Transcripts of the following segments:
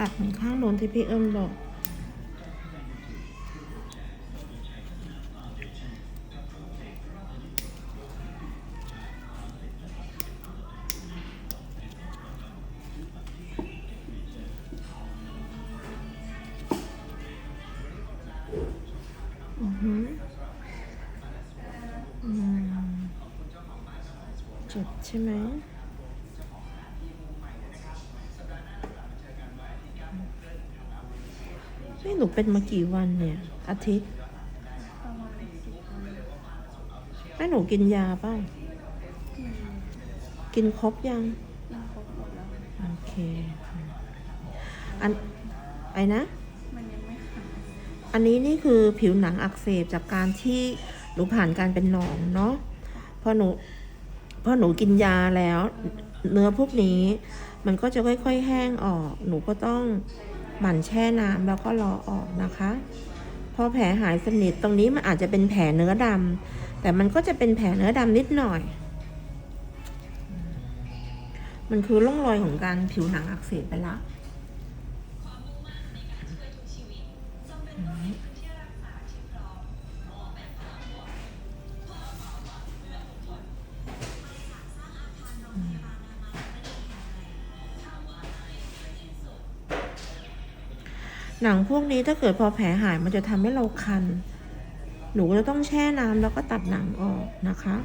อัดเหมือนข้างโน้นที่พี่เอิญบอกอือหืออืมเจ็บใช่ไหม นี่หนูเป็นมากี่วันเนี่ย อาทิตย์ให้หนูกินยาเปล่ากินครบยังโอเค อันไอ้นะ อันนี้นี่คือผิวหนังอักเสบจากการที่หนูผ่านการเป็นหนองเนาะพอหนูพอหนูกินยาแล้ว เนื้อพวกนี้ มันก็จะค่อย ๆ แห้งออก หนูก็ต้อง หมั่นแช่น้ำแล้วก็รอออกนะคะพอแผลหายสนิทตรงนี้มันอาจจะเป็นแผลเนื้อดำแต่มันก็จะเป็นแผลเนื้อดำนิดหน่อย มันคือร่องรอยของการผิวหนังอักเสบไปแล้ว หนังพวกนี้ถ้าเกิดพอแผลหายมันจะทำให้เราคัน หนูก็จะต้องแช่น้ำแล้วก็ตัดหนังออกนะคะ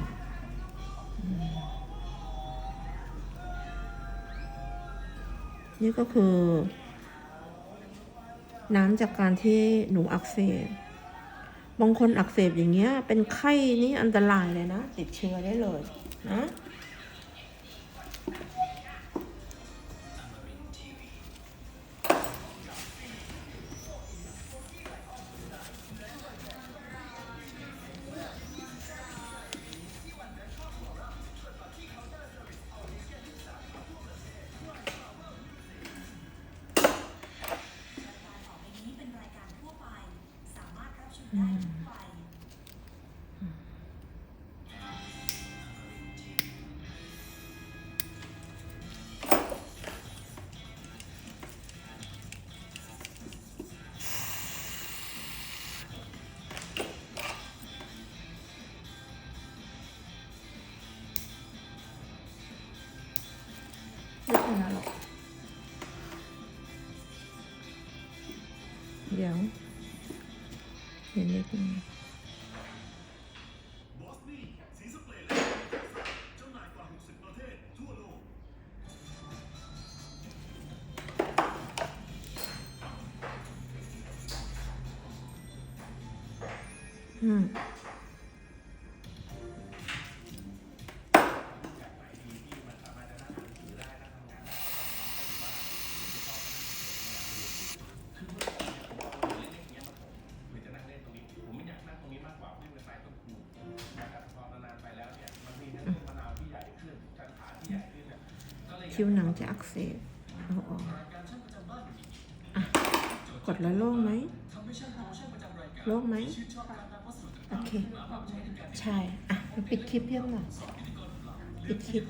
นี่ก็คือ น้ำจากการที่หนูอักเสบบางคนอักเสบอย่างเงี้ย เป็นไข้นี่อันตรายเลยนะ ติดเชื้อได้เลยนะ ดี๋ยวเห็นเล็กนึงอืมิวหนังจะอักเสบเอาออกอะกดแล้วโล่งไหมโล่งไหมโอเค ใช่ อะปิดคลิปเพียงหน่อยปิดคลิป